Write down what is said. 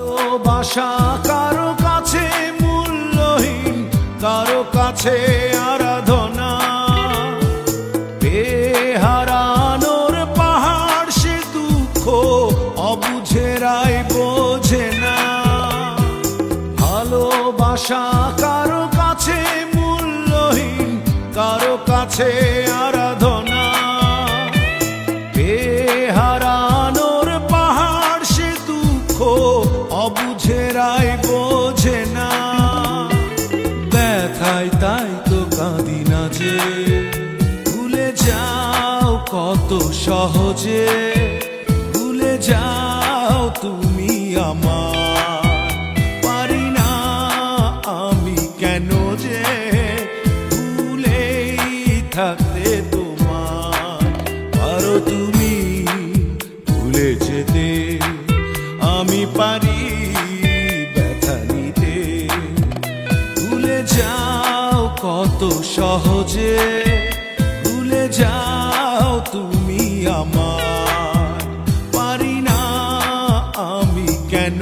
ভালোবাসা, কারও কাছে মূল্যহীন, কারও কাছে আরাধনা। পাহাড় বোঝে না। ভালোবাসা, কারও কাছে মূল্যহীন, কারও কাছে আরাধনা। বেহারানোর অবুঝেরাই বোঝে না। ব্যথায় তাই তো কাঁদি না যে। ভুলে যাও কত সহজে। ভুলে যাও তুমি আমার। পারি না আমি কেন যে ভুলেই থাকতে তোমার। পারো তুমি ভুলে যেতে। আমি পারি কত সহজে ভুলে যাও তুমি আমার পারি না আমি কেন